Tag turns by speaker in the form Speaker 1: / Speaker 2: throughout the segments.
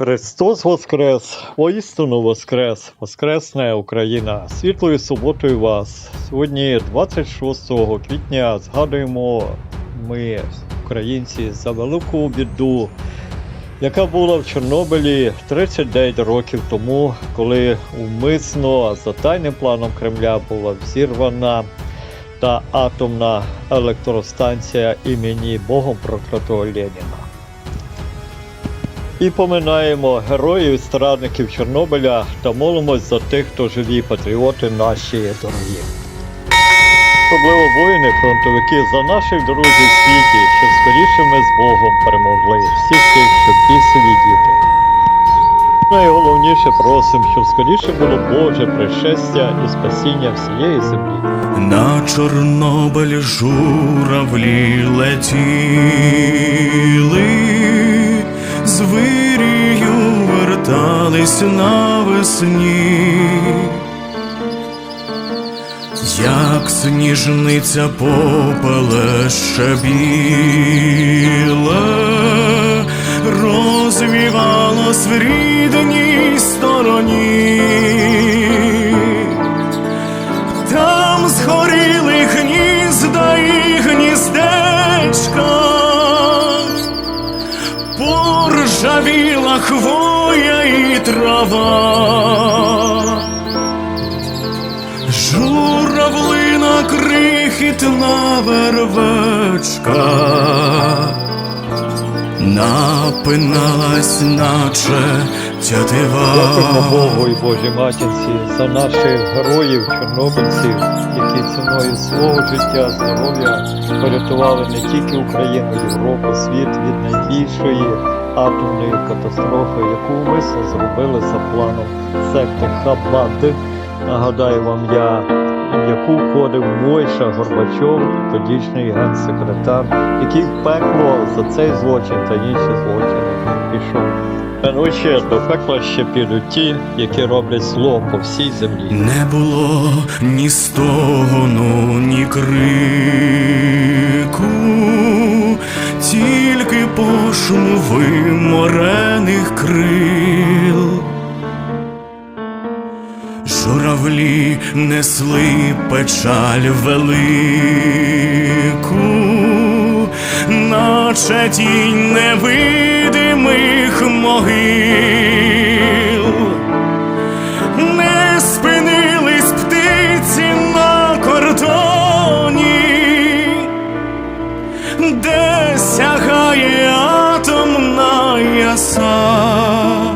Speaker 1: Христос Воскрес! Воістину Воскрес! Воскресне Україна! Світлою суботою вас! Сьогодні, 26 квітня, згадуємо ми, українці, за велику біду, яка була в Чорнобилі 39 років тому, коли умисно за тайним планом Кремля була взірвана та атомна електростанція імені Богом проклятого Леніна. І поминаємо героїв страдників Чорнобиля та молимось за тих, хто живі патріоти наші дорогі. Особливо воїни, фронтовики за наших друзів в світі, щоб скоріше ми з Богом перемогли всіх тих, що бісові діти. Найголовніше просимо, щоб скоріше було Боже пришестя і спасіння всієї землі.
Speaker 2: На Чорнобиль журавлі летіли, вертались навесні, як сніжниця попелеще біле, розвівалось в рідній стороні. Поржавіла хвоя і трава, журавлина крихітна вервечка, напиналась, наче тятива.
Speaker 1: Дякуємо Богу і Божій матінці за наших героїв, чорнобильців, які ціною свого життя, здоров'я порятували не тільки Україну, Європу, світ від найбільшої атомної катастрофи, яку умисно зробили за планом секти Хабад. Нагадаю вам я, в яку входив Мойша Горбачов, тодішній генсекретар, який в пекло за цей злочин та інші злочини пішов. Пануче, до пекла ще підуть ті, які роблять зло по всій землі.
Speaker 2: Не було ні стогону, ні крику, пошум виморених крил. Журавлі несли печаль велику, наче тінь невидимих могил яса.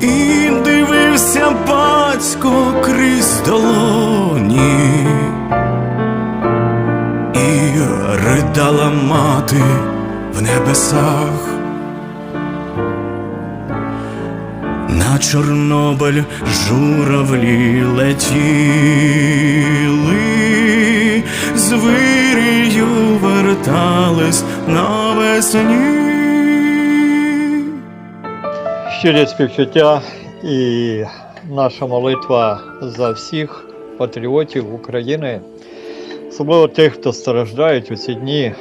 Speaker 2: І дивився батько крізь долоні, і ридала мати в небесах. На Чорнобиль журавлі летіли, з вирію вертались навесні.
Speaker 1: Щирі співчуття і наша молитва за всіх патріотів України, особливо тих, хто страждають у ці дні.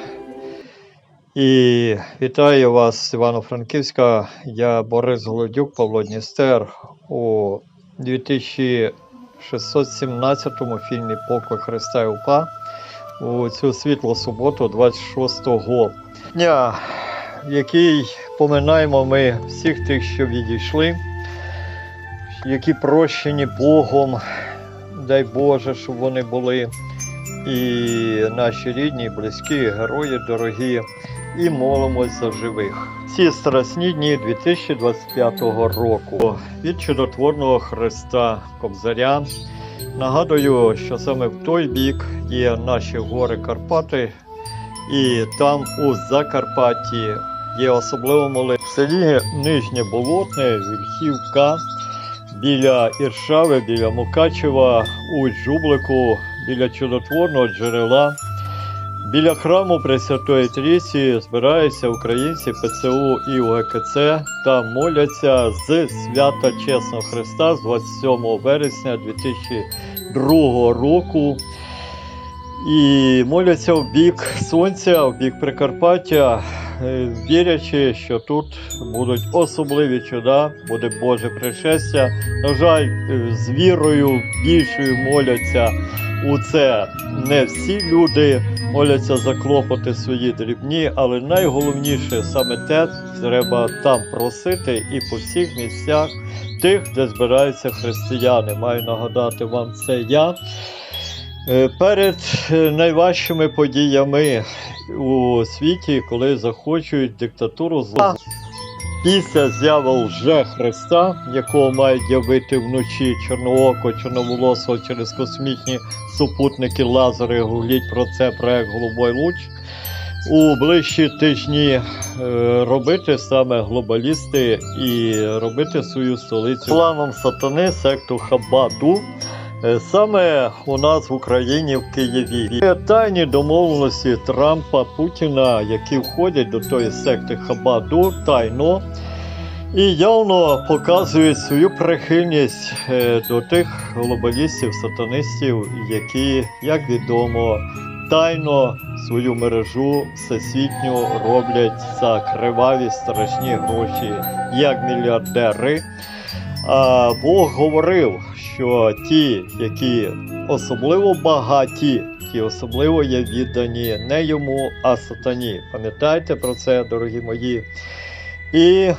Speaker 1: І вітаю вас Івано-Франківська. Я Борис Голодюк, Павло Дністер у 2617-му фільмі Поклик Христа і УПА у цю світлу суботу, 26 дня, який поминаємо ми всіх тих, що відійшли, які прощені Богом, дай Боже, щоб вони були. І наші рідні, близькі, герої дорогі, і молимось за живих. Ці страсні дні 2025 року від чудотворного Христа Кобзаря. Нагадую, що саме в той бік є наші гори Карпати, і там у Закарпатті є особливо молитва. В селі Нижнє Болотне, Вільхівка, біля Іршави, біля Мукачева, у Жублику, біля чудотворного джерела. Біля храму Пресвятої Трійці збираються українці ПЦУ і УГКЦ та моляться з свята Чесного Христа з 27 вересня 2002 року. І моляться в бік сонця, в бік Прикарпаття, вірячи, що тут будуть особливі чуда, буде Боже пришестя. На жаль, е, з вірою більшою моляться у це не всі люди моляться за клопоти свої дрібні, але найголовніше саме те треба там просити і по всіх місцях тих, де збираються християни. Маю нагадати вам це я. Е, Перед е, найважчими подіями у світі, коли захочуть диктатуру зла. Після з'яви лже Христа, якого мають явити вночі чорнооко, чорноволосого через космічні супутники лазери, гугліть про це проект Голубой Луч. У ближчі тижні е, робити саме глобалісти і робити свою столицю планом сатани, секту Хабаду. Е, Саме у нас в Україні в Києві Є тайні домовленості Трампа Путіна, які входять до тої секти Хабаду тайно і явно показують свою прихильність е, до тих глобалістів, сатанистів, які, як відомо, тайно свою мережу всесвітню роблять за криваві страшні гроші, як мільярдери. А Бог говорив, що ті, які особливо багаті, ті особливо є віддані не йому, а сатані. Пам'ятайте про це, дорогі мої. І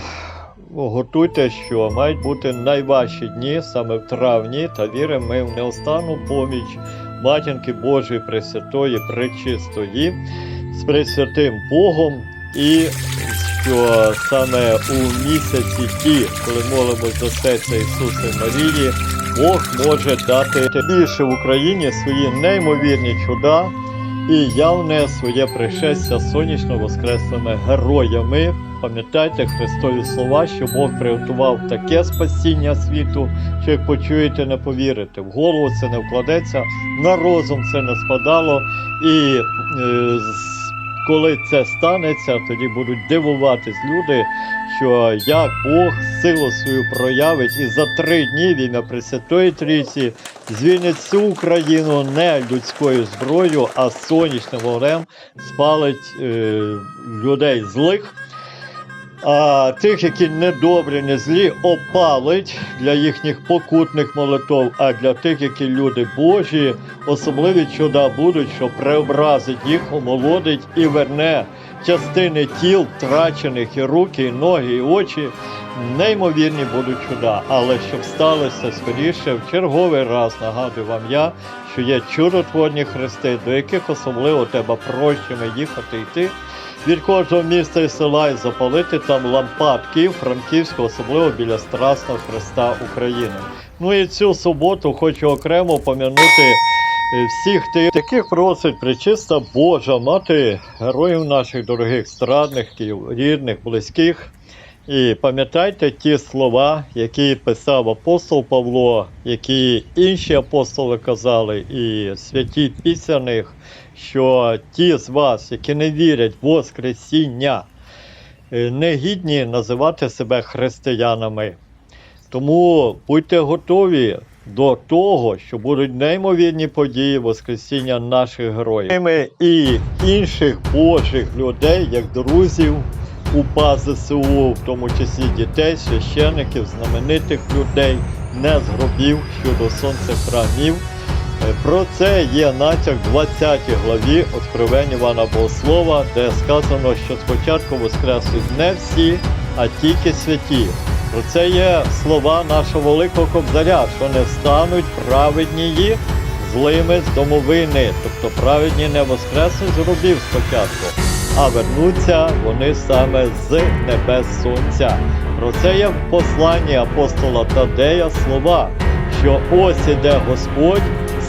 Speaker 1: готуйте, що мають бути найважчі дні саме в травні, та віримо ми в неостанну поміч Матінки Божої Пресвятої, Пречистої з Пресвятим Богом, і що саме у місяці ті, коли молимось за серця Ісуса і Марії, Бог може дати більше в Україні свої неймовірні чуда і явне своє пришестя сонячно воскреслими героями. Пам'ятайте Христові слова, що Бог приготував таке спасіння світу, що як почуєте, не повірите. В голову це не вкладеться, на розум це не спадало. І е, коли це станеться, тоді будуть дивуватись люди, що як Бог силу свою проявить, і за три дні він на Пресвятої Трійці звільнить всю Україну не людською зброєю, а сонячним вогнем спалить е, людей злих. А тих, які недобрі, не злі, опалить для їхніх покутних молитов, а для тих, які люди Божі, особливі чуда будуть, що преобразить їх, омолодить і верне частини тіл, втрачених і руки, і ноги, і очі. Неймовірні будуть чуда. Але щоб сталося скоріше, в черговий раз нагадую вам я, що є чудотворні хрести, до яких особливо треба прощами їхати йти від кожного міста і села і запалити там лампадки Франківську, особливо біля Страсного Христа України. Ну і цю суботу хочу окремо пом'янути е, всіх тих, яких просить причиста Божа мати героїв наших дорогих страдників, рідних, близьких. І пам'ятайте ті слова, які писав апостол Павло, які інші апостоли казали, і святі після них, що ті з вас, які не вірять в Воскресіння, е, не гідні називати себе християнами. Тому будьте готові до того, що будуть неймовірні події Воскресіння наших героїв. І інших Божих людей, як друзів, УПА ЗСУ, в тому числі дітей, священиків, знаменитих людей, не з гробів щодо сонця храмів. Е, Про це є натяк в 20 главі Откровень Івана Богослова, де сказано, що спочатку воскреснуть не всі, а тільки святі. Про це є слова нашого великого кобзаря, що не встануть праведнії злими з домовини, тобто праведні не воскреснуть з гробів спочатку, а вернуться вони саме з небес сонця. Про це є в посланні апостола Тадея слова, що ось іде Господь,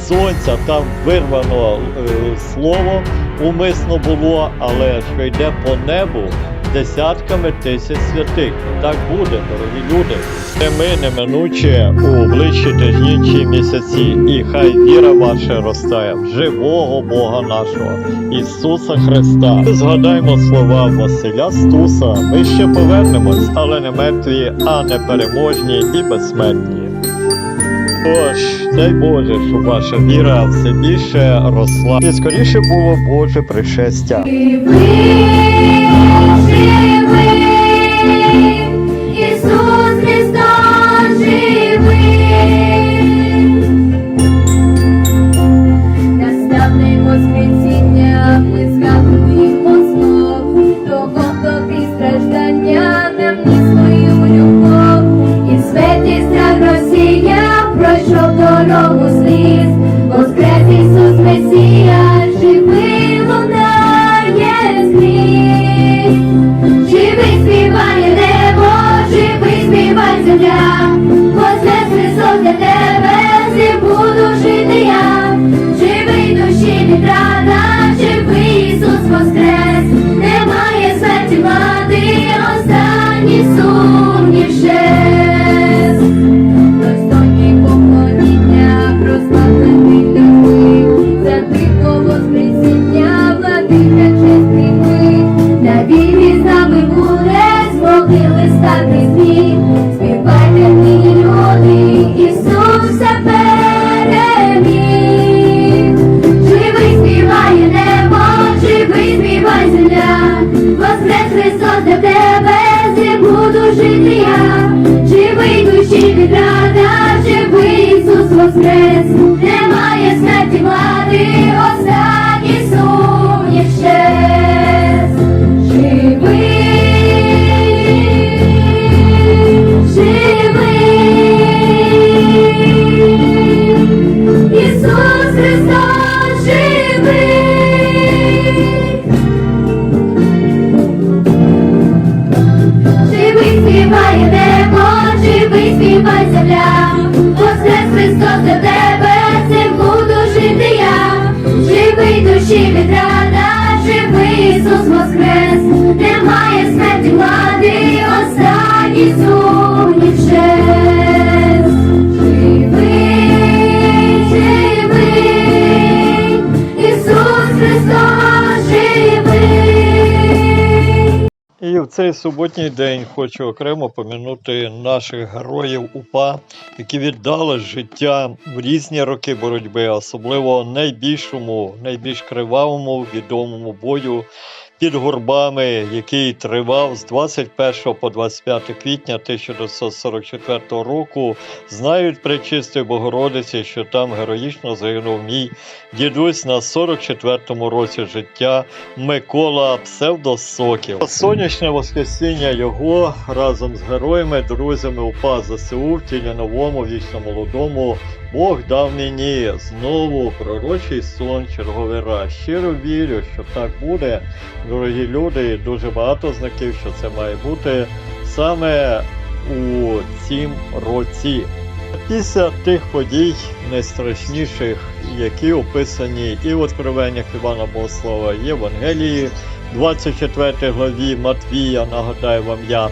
Speaker 1: сонця там вирвано е, слово умисно було, але що йде по небу десятками тисяч святих. Так буде, дорогі люди. Ми неминуче у ближчі тижні чи місяці, і хай віра ваша ростає в живого Бога нашого, Ісуса Христа. Згадаймо слова Василя Стуса. Ми ще повернемось, але не мертві, а не переможні і безсмертні. Тож, дай Боже, щоб ваша віра все більше росла і скоріше було Боже пришестя.
Speaker 3: Воскресіння, ми згадуємо
Speaker 1: цей суботній день хочу окремо помінути наших героїв УПА, які віддали життя в різні роки боротьби, особливо найбільшому, найбільш кривавому відомому бою під горбами, який тривав з 21 по 25 квітня 1944 року. Знають пречистої Богородиці, що там героїчно загинув мій дідусь на 44-му році життя Микола Псевдосоків. Сонячне воскресіння його разом з героями, друзями УПА ЗСУ в тілі новому, вічно молодому. Бог дав мені знову пророчий сон черговий раз. Щиро вірю, що так буде, дорогі люди, дуже багато знаків, що це має бути саме у цім році. Після тих подій найстрашніших, які описані і в Откровеннях Івана Богослова, Євангелії, 24 главі Матвія, нагадаю вам я.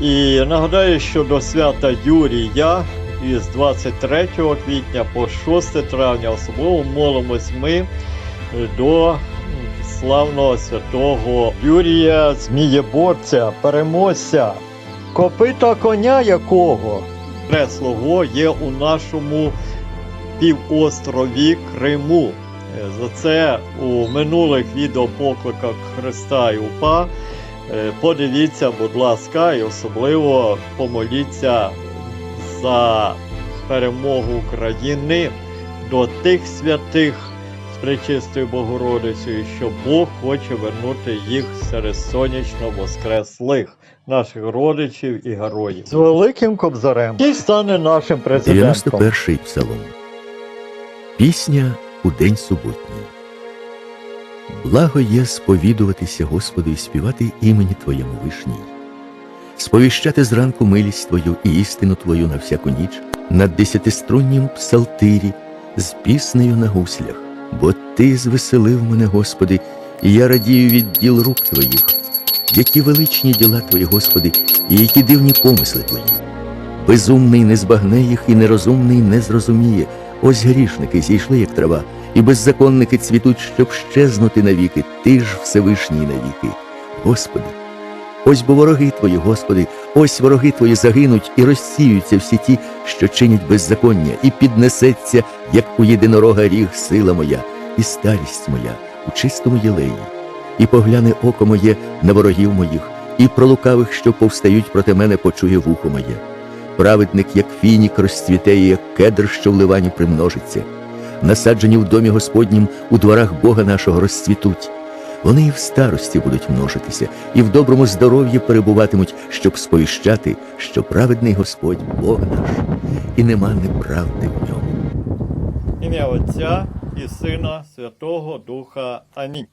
Speaker 1: І нагадаю, що до свята Юрія із 23 квітня по 6 травня особливо молимось ми до славного святого Юрія Змієборця, переможця, копита коня якого Креслого є у нашому півострові Криму. Е, За це у минулих відеопокликах Христа і УПА е, подивіться, будь ласка, і особливо помоліться за перемогу України до тих святих з Пречистою Богородицею, що Бог хоче вернути їх серед сонячно воскреслих наших родичів і героїв. З великим кобзарем, який стане нашим президентом.
Speaker 4: 91-й псалом. Пісня у день суботній. Благо є сповідуватися Господу і співати імені Твоєму вишній, сповіщати зранку милість Твою і істину Твою на всяку ніч, на десятиструннім псалтирі, з піснею на гуслях, бо Ти звеселив мене, Господи, і я радію від діл рук Твоїх. Які величні діла Твої, Господи, і які дивні помисли Твої. Безумний не збагне їх, і нерозумний не зрозуміє. Ось грішники зійшли, як трава, і беззаконники цвітуть, щоб щезнути навіки, ти ж Всевишній навіки. Господи, ось бо вороги твої, Господи, ось вороги твої загинуть і розсіються всі ті, що чинять беззаконня, і піднесеться, як у єдинорога ріг, сила моя, і старість моя у чистому єлеї. і погляне око моє на ворогів моїх, і про лукавих, що повстають проти мене, почує вухо моє. Праведник, як фінік, розцвіте, як кедр, що в ливані примножиться. Насаджені в домі Господнім у дворах Бога нашого розцвітуть. Вони і в старості будуть множитися, і в доброму здоров'ї перебуватимуть, щоб сповіщати, що праведний Господь Бог наш, і нема неправди в ньому.
Speaker 1: Ім'я Отця і Сина Святого Духа. Амінь.